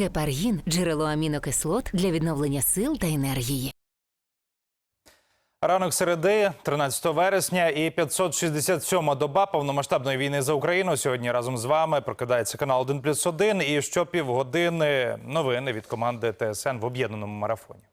Гепаргін джерело амінокислот для відновлення сил та енергії. Ранок середи, 13 вересня, і 567-ма доба повномасштабної війни за Україну. Сьогодні разом з вами прокидається канал 1+,1 і щопівгодини новини від команди ТСН в об'єднаному марафоні.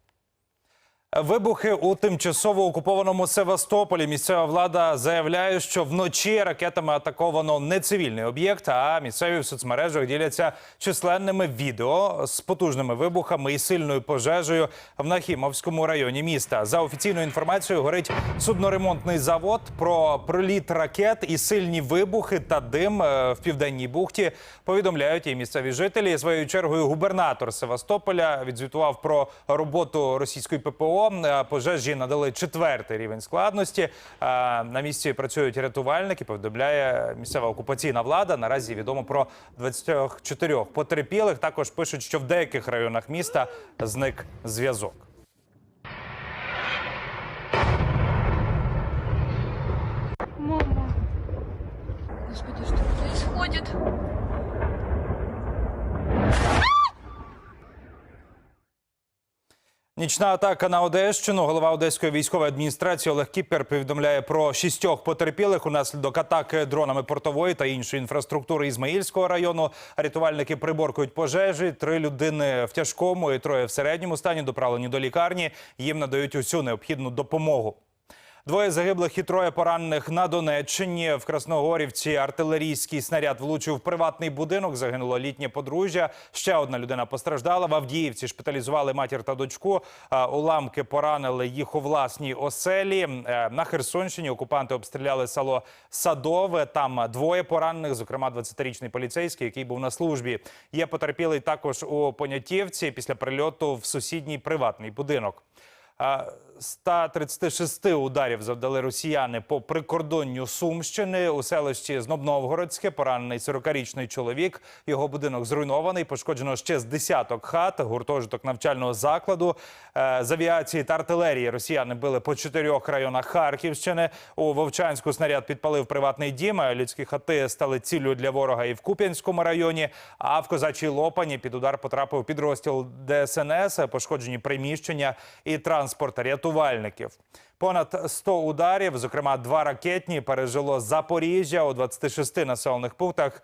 Вибухи у тимчасово окупованому Севастополі. Місцева влада заявляє, що вночі ракетами атаковано не цивільний об'єкт, а місцеві в соцмережах діляться численними відео з потужними вибухами і сильною пожежею в Нахімовському районі міста. За офіційною інформацією, горить судноремонтний завод. Про приліт ракет і сильні вибухи та дим е, в південній бухті повідомляють і місцеві жителі. Своєю чергою губернатор Севастополя відзвітував про роботу російської ППО. Е, Пожежі надали четвертий рівень складності. Е, На місці працюють рятувальники. Повідомляє місцева окупаційна влада. Наразі відомо про 24 потерпілих. Також пишуть, що в деяких районах міста зник зв'язок. Мама. Господи, что происходит? Нічна атака на Одещину. Голова Одеської військової адміністрації Олег Кіпер повідомляє про шістьох потерпілих унаслідок атаки дронами портової та іншої інфраструктури Ізмаїльського району. Рятувальники приборкують пожежі. Три людини в тяжкому і троє в середньому стані доправлені до лікарні. Їм надають усю необхідну допомогу. Двоє загиблих і троє поранених на Донеччині. В Красногорівці артилерійський снаряд влучив в приватний будинок. Загинуло літнє подружжя. Ще одна людина постраждала. В Авдіївці шпиталізували матір та дочку. Е, Уламки поранили їх у власній оселі. Е, На Херсонщині окупанти обстріляли село Садове. Там двоє поранених, зокрема 20-річний поліцейський, який був на службі. Є потерпілий також у Понятівці після прильоту в сусідній приватний будинок. А, 136 ударів завдали росіяни по прикордонню Сумщини у селищі Знобновгородське. Поранений 40-річний чоловік. Його будинок зруйнований. Пошкоджено ще з десяток хат, гуртожиток навчального закладу. Е, З авіації та артилерії росіяни били по чотирьох районах Харківщини. У Вовчанську снаряд підпалив приватний дім. Людські хати стали ціллю для ворога і в Куп'янському районі. А в Козачій Лопані під удар потрапив підрозділ ДСНС, пошкоджені приміщення і транспорт рятувальників. Понад 100 ударів, зокрема два ракетні, пережило Запоріжжя у 26 населених пунктах.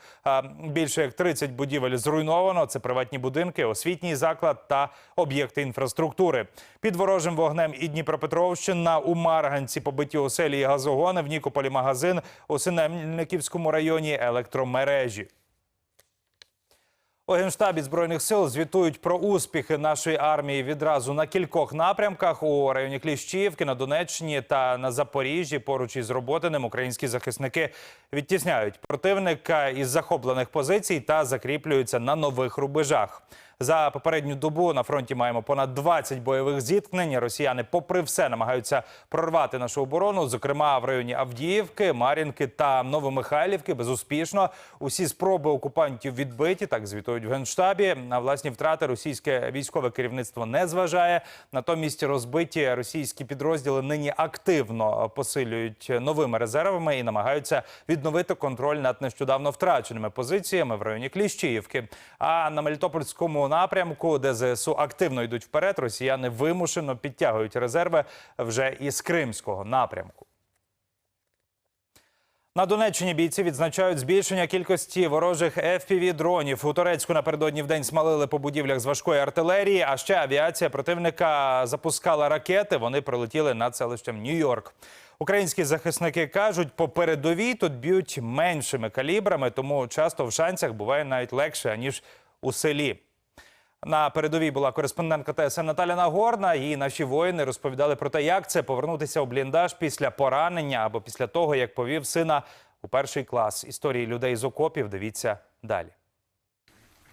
Більше як 30 будівель зруйновано. Це приватні будинки, освітній заклад та об'єкти інфраструктури. Під ворожим вогнем і Дніпропетровщина у Марганці побиті оселі і газогони. В Нікополі магазин у Синельниківському районі електромережі. У генштабі збройних сил звітують про успіхи нашої армії відразу на кількох напрямках у районі Кліщівки, на Донеччині та на Запоріжжі. Поруч із Роботиним українські захисники відтісняють противника із захоплених позицій та закріплюються на нових рубежах. За попередню добу на фронті маємо понад 20 бойових зіткнень. Росіяни, попри все, намагаються прорвати нашу оборону, зокрема в районі Авдіївки, Мар'їнки та Новомихайлівки. Безуспішно усі спроби окупантів відбиті. Так звітують в генштабі. На власні втрати російське військове керівництво не зважає. Натомість розбиті російські підрозділи нині активно посилюють новими резервами і намагаються відновити контроль над нещодавно втраченими позиціями в районі Кліщіївки. А на Мелітопольському напрямку, де ЗСУ активно йдуть вперед, росіяни вимушено підтягують резерви вже із Кримського напрямку. На Донеччині бійці відзначають збільшення кількості ворожих fpv дронів У Турецьку напередодні в день смалили по будівлях з важкої артилерії. А ще авіація противника запускала ракети. Вони прилетіли над селищем Нью-Йорк. Українські захисники кажуть, по передовій тут б'ють меншими калібрами, тому часто в шансах буває навіть легше ніж у селі. На передовій була кореспондентка ТСН Наталя Нагорна. І наші воїни розповідали про те, як це повернутися у бліндаж після поранення або після того, як повів сина у перший клас. Історії людей з окопів. Дивіться далі.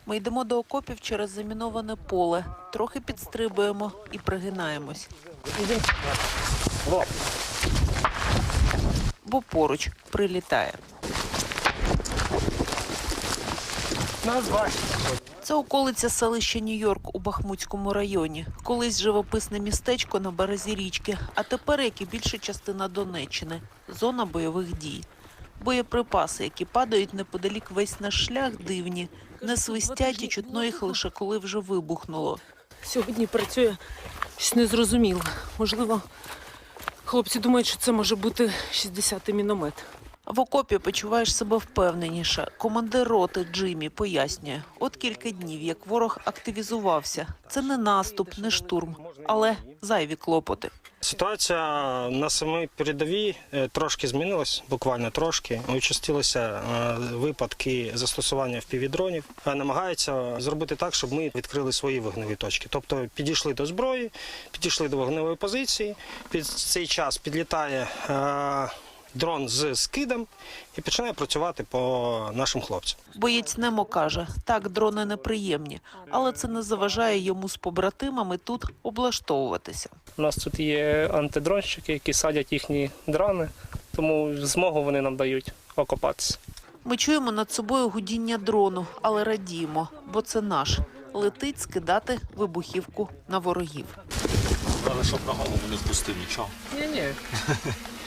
Ми йдемо до окопів через заміноване поле, трохи підстрибуємо і пригинаємось. Бо поруч прилітає. Це околиця селища Нью-Йорк у Бахмутському районі. Колись живописне містечко на березі річки, а тепер, як і більша частина Донеччини, зона бойових дій. Боєприпаси, які падають неподалік весь наш шлях, дивні. Не свистять і чутно їх лише коли вже вибухнуло. Сьогодні працює щось незрозуміло. Можливо, хлопці думають, що це може бути 60-й міномет. В окопі почуваєш себе впевненіше. Командир роти Джиммі пояснює, от кілька днів, як ворог активізувався. Це не наступ, не штурм, але зайві клопоти. Ситуація на самій передовій е, трошки змінилась, буквально трошки. Участилися е, випадки застосування впівдронів. Намагаються зробити так, щоб ми відкрили свої вогневі точки. Тобто підійшли до зброї, підійшли до вогневої позиції. Під цей час підлітає е, дрон з скидом і починає працювати по нашим хлопцям. Боєць Немо каже, так, дрони неприємні, але це не заважає йому з побратимами тут облаштовуватися. У нас тут є антидронщики, які садять їхні дрони, тому змогу вони нам дають окопатися. Ми чуємо над собою гудіння дрону, але радіємо, бо це наш. Летить скидати вибухівку на ворогів. Каже, щоб на голову не впустив нічого. Ні-ні.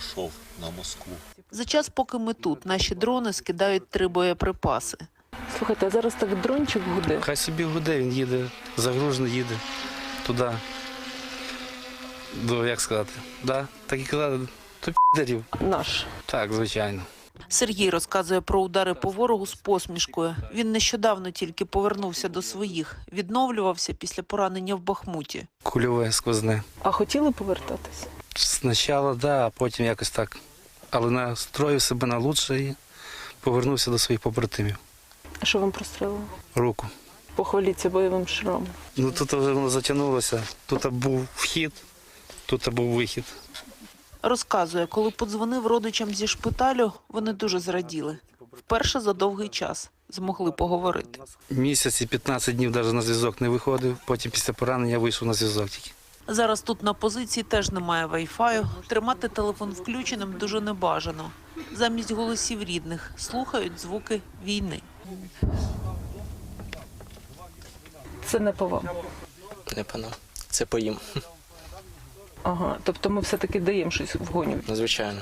Пішов на Москву. За час, поки ми тут, наші дрони скидають три боєприпаси. Слухайте, а зараз так дрончик гуде. Хай собі гуде, він їде, загружений їде туди. До, як сказати, да? так і казали, то підарів. Наш. Так, звичайно. Сергій розказує про удари по ворогу з посмішкою. Він нещодавно тільки повернувся до своїх, відновлювався після поранення в Бахмуті. Кульове сквозне. А хотіли повертатися? Спочатку, да, а потім якось так. Але настроїв себе на лучше і повернувся до своїх побратимів. А що вам прострелило? Руку. Похваліться бойовим шрамом. Ну тут вже воно затягнулося. Тут був вхід, тут був вихід. Розказує, коли подзвонив родичам зі шпиталю, вони дуже зраділи. Вперше за довгий час змогли поговорити. Місяць і 15 днів навіть на зв'язок не виходив, потім після поранення вийшов на зв'язок тільки. Зараз тут на позиції теж немає вайфаю. Тримати телефон включеним дуже небажано. Замість голосів рідних слухають звуки війни. Це не по вам. Не пана. Це поїм, Ага. Тобто ми все-таки даємо щось в гоню. надзвичайно.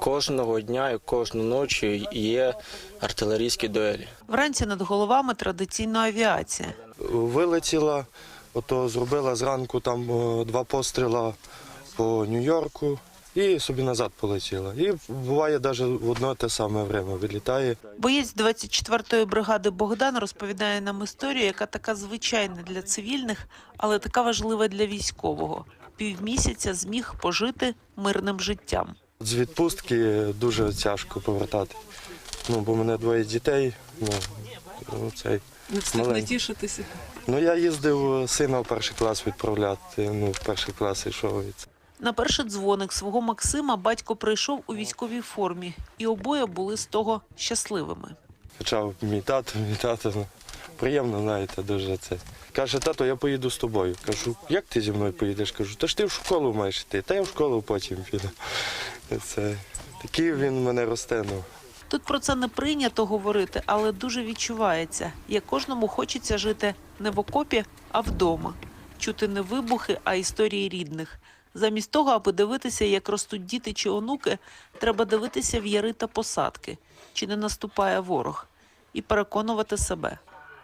Кожного дня і кожну ночі є артилерійські дуелі. Вранці над головами традиційно авіація. вилетіла, ото зробила зранку там два постріла по Нью-Йорку і собі назад полетіла. І буває навіть в одно те саме время вилітає. Боєць 24-ї бригади Богдан розповідає нам історію, яка така звичайна для цивільних, але така важлива для військового. Півмісяця зміг пожити мирним життям. З відпустки дуже тяжко повертати. Ну, бо в мене двоє дітей. Ну, ну, цей, Не встиг Маленький. натішитися. ну я їздив сина в перший клас відправляти. Ну, в перший клас йшов. це. На перший дзвоник свого Максима батько прийшов у військовій формі, і обоє були з того щасливими. Почав мій тато, мій тато. Ну, приємно, знаєте, дуже це. Каже, тато, я поїду з тобою. Кажу, як ти зі мною поїдеш? Кажу, та ж ти в школу маєш йти, та я в школу потім піду. Це такий він мене росте. Тут про це не прийнято говорити, але дуже відчувається, як кожному хочеться жити не в окопі, а вдома, чути не вибухи, а історії рідних. Замість того, аби дивитися, як ростуть діти чи онуки, треба дивитися в яри та посадки, чи не наступає ворог, і переконувати себе,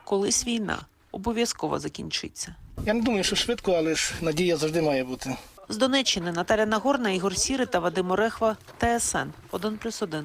колись війна обов'язково закінчиться. Я не думаю, що швидко, але ж надія завжди має бути. З Донеччини Наталя Нагорна, Ігор Сіри та Вадим Орехва, ТСН 1+,1.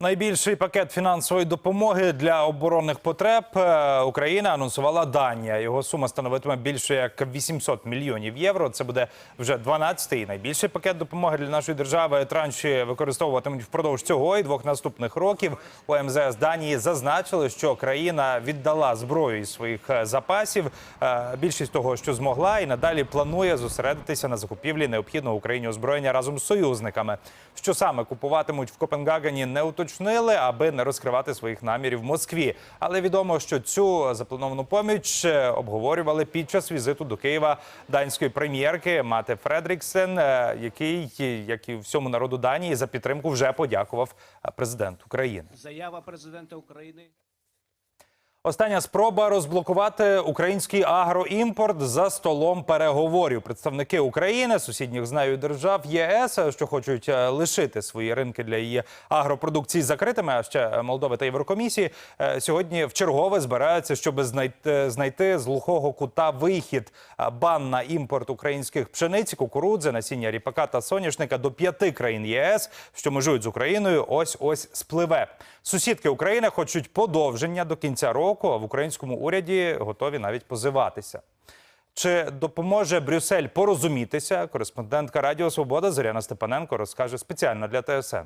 Найбільший пакет фінансової допомоги для оборонних потреб е, Україна анонсувала Данія. Його сума становитиме більше як 800 мільйонів євро. Це буде вже 12-й найбільший пакет допомоги для нашої держави. Транші використовуватимуть впродовж цього і двох наступних років. У МЗС Данії зазначили, що країна віддала зброю із своїх е, запасів. Е, Більшість того, що змогла, і надалі планує зосередитися на закупівлі необхідного Україні озброєння разом з союзниками. Що саме купуватимуть в Копенгагені, не уточнили, аби не розкривати своїх намірів в Москві. Але відомо, що цю заплановану поміч е, обговорювали під час візиту до Києва данської прем'єрки Мате Фредріксен, е, який, як і всьому народу Данії, за підтримку вже подякував е, президент України. Заява президента України. Остання спроба розблокувати український агроімпорт за столом переговорів. Представники України, сусідніх з держав ЄС, що хочуть е, лишити свої ринки для її агропродукції закритими, а ще Молдови та Єврокомісії, е, сьогодні в чергове збираються, щоб знайти, знайти з глухого кута вихід. Бан на імпорт українських пшениць, кукурудзи, насіння ріпака та соняшника до п'яти країн ЄС, що межують з Україною, ось ось спливе. Сусідки України хочуть подовження до кінця року. А в українському уряді готові навіть позиватися. Чи допоможе Брюссель порозумітися? Кореспондентка Радіо Свобода Зоряна Степаненко розкаже спеціально для ТСН.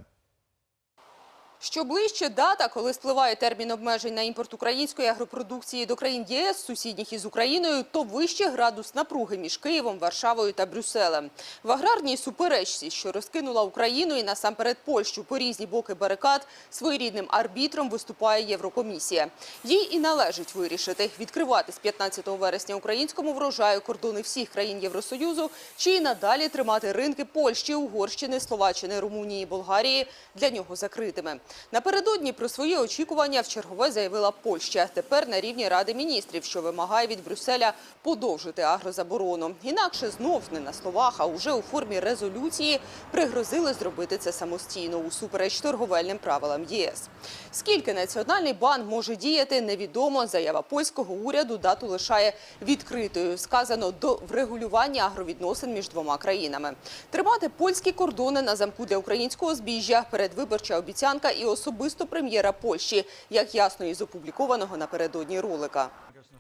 Що ближче дата, коли спливає термін обмежень на імпорт української агропродукції до країн ЄС, сусідніх із Україною, то вище градус напруги між Києвом, Варшавою та Брюсселем. В аграрній суперечці, що розкинула Україну і насамперед Польщу по різні боки барикад, своєрідним арбітром виступає Єврокомісія. Їй і належить вирішити, відкривати з 15 вересня українському врожаю кордони всіх країн Євросоюзу, чи і надалі тримати ринки Польщі, Угорщини, Словаччини, Румунії, Болгарії для нього закритими. Напередодні про свої очікування вчергове заявила Польща. Тепер на рівні Ради міністрів, що вимагає від Брюсселя подовжити агрозаборону. Інакше знов не на словах, а уже у формі резолюції пригрозили зробити це самостійно усупереч торговельним правилам ЄС. Скільки національний бан може діяти, невідомо. Заява польського уряду дату лишає відкритою. Сказано до врегулювання агровідносин між двома країнами. Тримати польські кордони на замку для українського збіжжя передвиборча обіцянка і особисто прем'єра Польщі, як ясно із опублікованого напередодні ролика.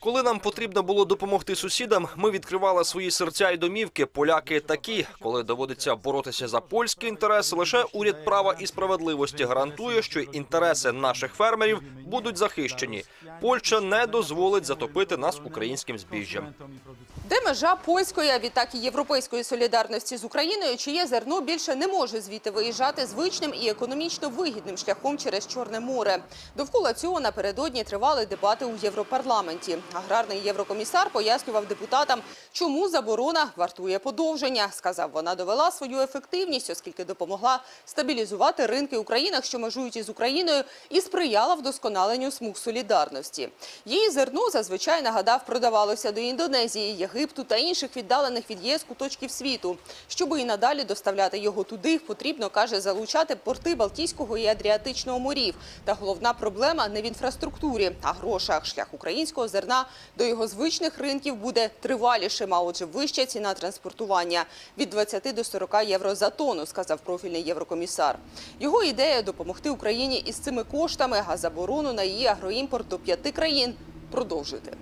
Коли нам потрібно було допомогти сусідам, ми відкривали свої серця і домівки. Поляки такі, коли доводиться боротися за польські інтереси, лише уряд права і справедливості гарантує, що інтереси наших фермерів будуть захищені. Польща не дозволить затопити нас українським збіжжям. Де межа польської, а відтак і європейської солідарності з Україною, чиє зерно більше не може звідти виїжджати звичним і економічно вигідним шляхом через Чорне море. Довкола цього напередодні тривали дебати у Європарламенті. Аграрний єврокомісар пояснював депутатам, чому заборона вартує подовження. Сказав, вона довела свою ефективність, оскільки допомогла стабілізувати ринки у країнах, що межують із Україною, і сприяла вдосконаленню смуг солідарності. Її зерно зазвичай нагадав продавалося до Індонезії, Єгипту та інших віддалених від єС куточків світу. Щоби і надалі доставляти його туди, потрібно, каже, залучати порти Балтійського і Адріатичного морів. Та головна проблема не в інфраструктурі, а грошах. Шлях українського зерна до його звичних ринків буде тривалішим, а отже вища ціна транспортування від 20 до 40 євро за тонну, сказав профільний єврокомісар. Його ідея допомогти Україні із цими коштами, а заборону на її агроімпорт до п'яти країн продовжити.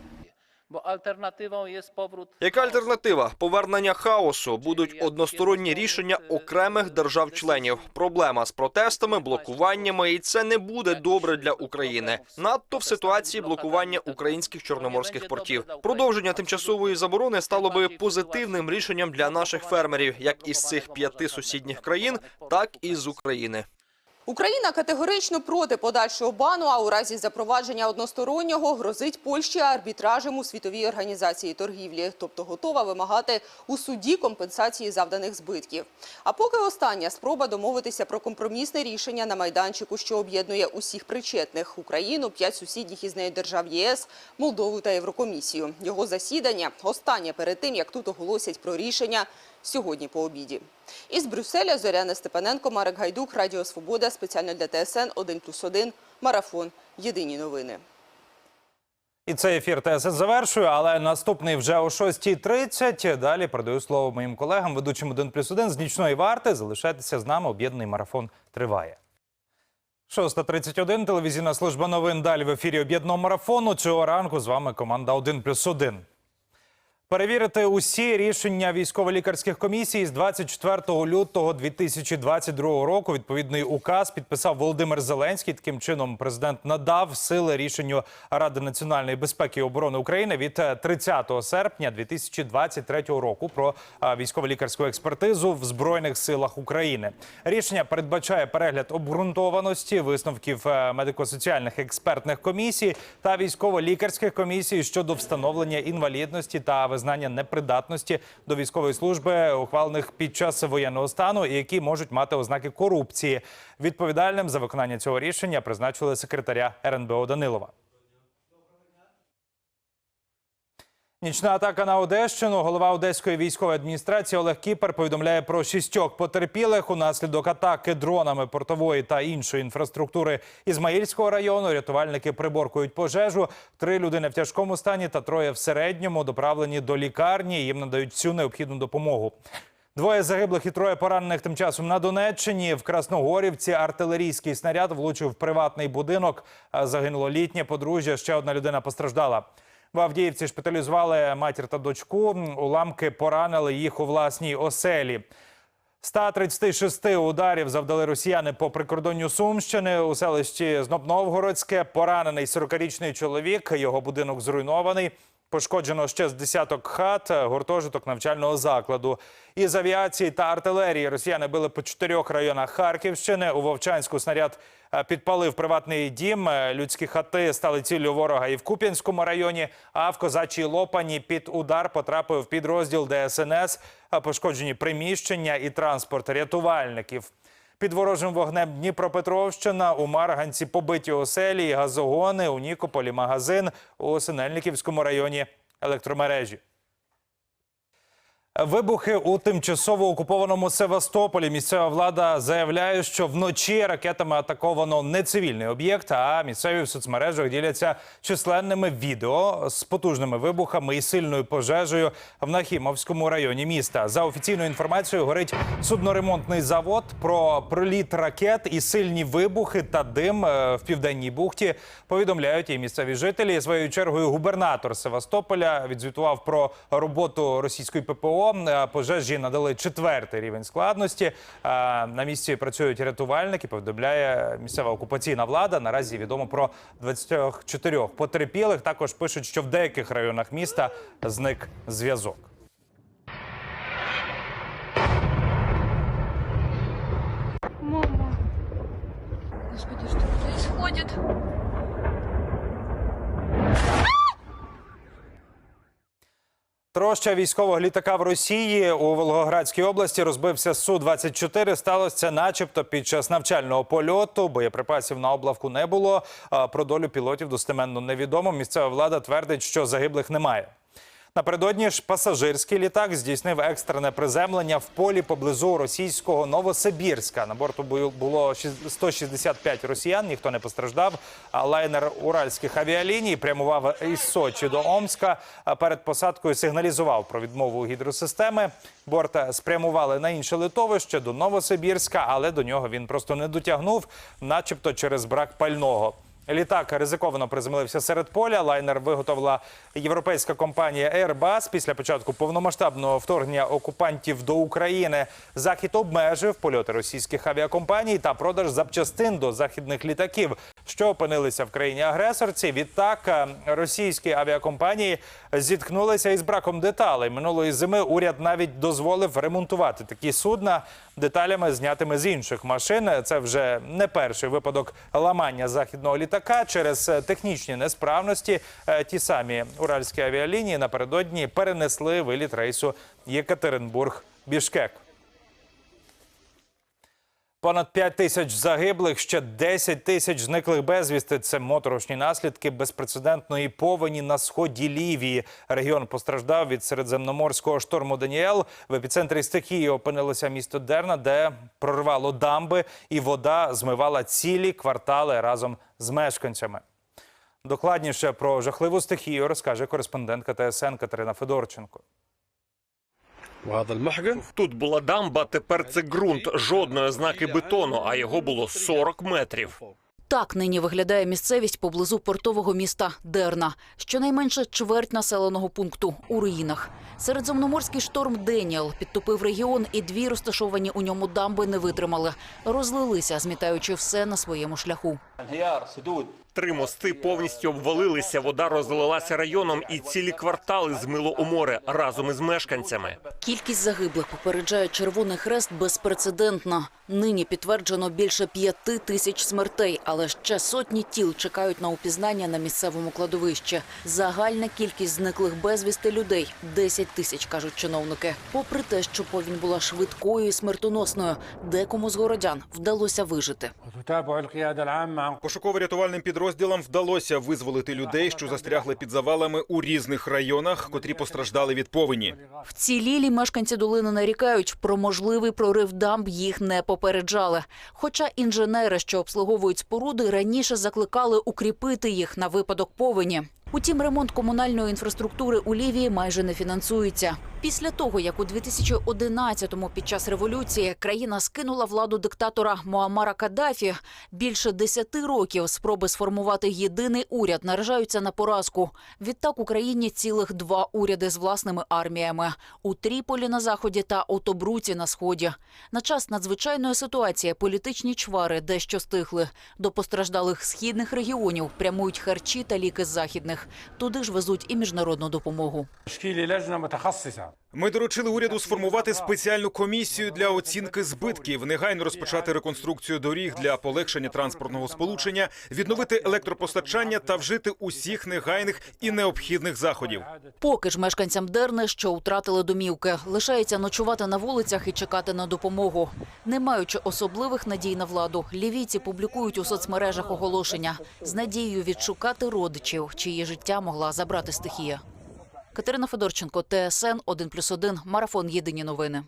Bo alternatywą jest powrót Яка альтернатива? Повернення хаосу будуть односторонні рішення окремих держав-членів. Проблема з протестами, блокуваннями, і це не буде добре для України. Надто в ситуації блокування українських чорноморських портів. Продовження тимчасової заборони стало би позитивним рішенням для наших фермерів, як із цих п'яти сусідніх країн, так і з України. Україна категорично проти подальшого бану, а у разі запровадження одностороннього грозить Польщі арбітражем у світовій організації торгівлі, тобто готова вимагати у суді компенсації завданих збитків. А поки остання спроба домовитися про компромісне рішення на майданчику, що об'єднує усіх причетних Україну, п'ять сусідніх із нею держав ЄС, Молдову та Єврокомісію. Його засідання останнє перед тим, як тут оголосять про рішення сьогодні по обіді. Із Брюсселя Зоряна Степаненко, Марек Гайдук, Радіо Свобода, спеціально для ТСН 1+,1, Марафон. Єдині новини. І цей ефір ТСН завершую, але наступний вже о 6.30. Далі передаю слово моїм колегам, ведучим 1+,1 з нічної варти. Залишайтеся з нами, об'єднаний марафон триває. 6.31, телевізійна служба новин. Далі в ефірі об'єднаного марафону. Цього ранку з вами команда 1+,1. Перевірити усі рішення військово-лікарських комісій з 24 лютого 2022 року. Відповідний указ підписав Володимир Зеленський. Таким чином, президент надав сили рішенню Ради національної безпеки і оборони України від 30 серпня 2023 року про військово-лікарську експертизу в збройних силах України. Рішення передбачає перегляд обґрунтованості висновків е, медико-соціальних експертних комісій та військово-лікарських комісій щодо встановлення інвалідності та визнання непридатності до військової служби, ухвалених під час воєнного стану, і які можуть мати ознаки корупції. Відповідальним за виконання цього рішення призначили секретаря РНБО Данилова. Нічна атака на Одещину. Голова Одеської військової адміністрації Олег Кіпер повідомляє про шістьох потерпілих унаслідок атаки дронами портової та іншої інфраструктури Ізмаїльського району. Рятувальники приборкують пожежу. Три людини в тяжкому стані та троє в середньому доправлені до лікарні. Їм надають всю необхідну допомогу. Двоє загиблих і троє поранених тим часом на Донеччині. В Красногорівці артилерійський снаряд влучив в приватний будинок. Загинуло літнє подружжя. Ще одна людина постраждала. В Авдіївці шпиталізували матір та дочку. Уламки поранили їх у власній оселі. 136 ударів завдали росіяни по прикордонню Сумщини у селищі Знобновгородське. Поранений 40-річний чоловік. Його будинок зруйнований. Пошкоджено ще з десяток хат, гуртожиток навчального закладу. Із авіації та артилерії росіяни били по чотирьох районах Харківщини. У Вовчанську снаряд е, підпалив приватний дім. Е, Людські хати стали ціллю ворога і в Куп'янському районі. А в Козачій Лопані під удар потрапив підрозділ ДСНС. Е, Пошкоджені приміщення і транспорт рятувальників. Під ворожим вогнем Дніпропетровщина, у Марганці побиті оселі, і газогони, у Нікополі магазин, у Синельниківському районі електромережі. Вибухи у тимчасово окупованому Севастополі. Місцева влада заявляє, що вночі ракетами атаковано не цивільний об'єкт, а місцеві в соцмережах діляться численними відео з потужними вибухами і сильною пожежею в Нахімовському районі міста. За офіційною інформацією, горить судноремонтний завод. Про приліт ракет і сильні вибухи та дим е, в південній бухті повідомляють і місцеві жителі. Своєю чергою губернатор Севастополя відзвітував про роботу російської ППО. Е, Пожежі надали четвертий рівень складності. Е, На місці працюють рятувальники. Повідомляє місцева окупаційна влада. Наразі відомо про 24 потерпілих. Також пишуть, що в деяких районах міста зник зв'язок. Мама. Господи, что происходит? Троща військового літака в Росії у Волгоградській області розбився Су-24. Сталося це начебто під час навчального польоту. Боєприпасів на облавку не було. Про долю пілотів достеменно невідомо. Місцева влада твердить, що загиблих немає. Напередодні ж пасажирський літак здійснив екстрене приземлення в полі поблизу російського Новосибірська. На борту бу- було шіс- 165 росіян, ніхто не постраждав. Лайнер уральських авіаліній прямував із Сочі до Омська. Перед посадкою сигналізував про відмову гідросистеми. Борт спрямували на інше литовище до Новосибірська, але до нього він просто не дотягнув, начебто через брак пального. Літак ризиковано приземлився серед поля. Лайнер виготовила європейська компанія Airbus. Після початку повномасштабного вторгнення окупантів до України захід обмежив польоти російських авіакомпаній та продаж запчастин до західних літаків, що опинилися в країні агресорці. Відтак е, російські авіакомпанії зіткнулися із браком деталей. Минулої зими уряд навіть дозволив ремонтувати такі судна деталями, знятими з інших машин. Це вже не перший випадок ламання західного літака через е, технічні несправності. Е, Ті самі уральські авіалінії напередодні перенесли виліт рейсу Єкатеринбург-Бішкек. Понад 5 тисяч загиблих, ще 10 тисяч зниклих безвісти. Це моторошні наслідки безпрецедентної повені на сході Лівії. Регіон постраждав від середземноморського шторму Даніел. В епіцентрі стихії опинилося місто Дерна, де прорвало дамби, і вода змивала цілі квартали разом з мешканцями. Докладніше про жахливу стихію розкаже кореспондентка ТСН Катерина Федорченко. Тут була дамба, тепер це ґрунт. Жодної ознаки бетону, а його було 40 метрів. Так нині виглядає місцевість поблизу портового міста Дерна. Щонайменше чверть населеного пункту у руїнах. Середземноморський шторм Деніел підтопив регіон, і дві розташовані у ньому дамби не витримали. Розлилися, змітаючи все на своєму шляху. Три мости повністю обвалилися, вода розлилася районом, і цілі квартали змило у море разом із мешканцями. Кількість загиблих попереджає Червоний Хрест безпрецедентна. Нині підтверджено більше п'яти тисяч смертей, але ще сотні тіл чекають на упізнання на місцевому кладовищі. Загальна кількість зниклих безвісти людей – 10 тисяч, кажуть чиновники. Попри те, що повінь була швидкою і смертоносною, декому з городян вдалося вижити. Пошуково-рятувальним підрозділом підрозділам вдалося визволити людей, що застрягли під завалами у різних районах, котрі постраждали від повені. Вцілілі мешканці долини нарікають, про можливий прорив дамб їх не попереджали. Хоча інженери, що обслуговують споруди, раніше закликали укріпити їх на випадок повені. Утім, ремонт комунальної інфраструктури у Лівії майже не фінансується. Після того, як у 2011-му під час революції країна скинула владу диктатора Муаммара Каддафі, більше десяти років спроби сформувати єдиний уряд наражаються на поразку. Відтак Україні цілих два уряди з власними арміями у Тріполі на заході та у Тобруці на сході. На час надзвичайної ситуації політичні чвари дещо стихли. До постраждалих східних регіонів прямують харчі та ліки з західних. Туди ж везуть і міжнародну допомогу. Ми доручили уряду сформувати спеціальну комісію для оцінки збитків, негайно розпочати реконструкцію доріг для полегшення транспортного сполучення, відновити електропостачання та вжити усіх негайних і необхідних заходів. Поки ж мешканцям Дерни, що втратили домівки, лишається ночувати на вулицях і чекати на допомогу. Не маючи особливих надій на владу, лівійці публікують у соцмережах оголошення з надією відшукати родичів, чиї життя могла забрати стихія. Катерина Федорченко, ТСН 1+,1, Марафон Єдині новини.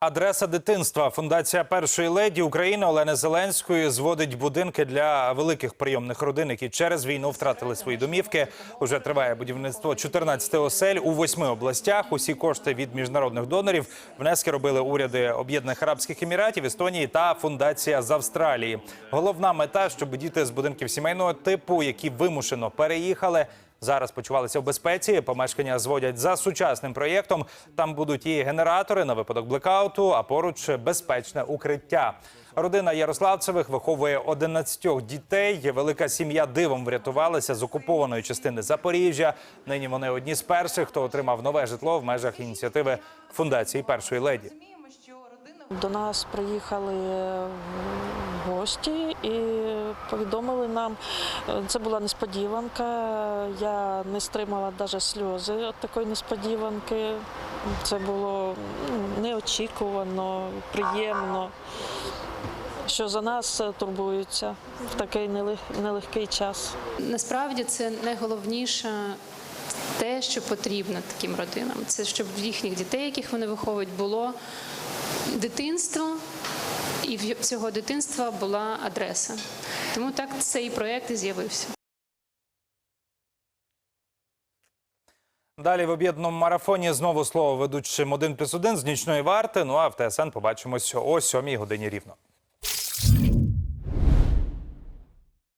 Адреса дитинства. Фундація першої леді України Олени Зеленської зводить будинки для великих прийомних родин, які через війну втратили свої домівки. Уже триває будівництво 14 осель у восьми областях. Усі кошти від міжнародних донорів. Внески робили уряди Об'єднаних Арабських Еміратів, Естонії та фундація з Австралії. Головна мета, щоб діти з будинків сімейного типу, які вимушено переїхали. Зараз почувалися в безпеці. Помешкання зводять за сучасним проєктом. Там будуть і генератори на випадок блекауту, а поруч безпечне укриття. Родина Ярославцевих виховує 11 дітей. Велика сім'я дивом врятувалася з окупованої частини Запоріжжя. Нині вони одні з перших, хто отримав нове житло в межах ініціативи фундації першої леді. До нас приїхали гості і повідомили нам, це була несподіванка. Я не стримала навіть сльози від такої несподіванки. Це було неочікувано, приємно, що за нас турбуються в такий нелегкий час. Насправді це найголовніше те, що потрібно таким родинам. Це щоб їхніх дітей, яких вони виховують, було дитинство, і в цього дитинства була адреса. Тому так цей проєкт і з'явився. Далі в об'єднаному марафоні знову слово ведучим 1 плюс 1 з нічної варти. Ну а в ТСН побачимось о 7 годині рівно.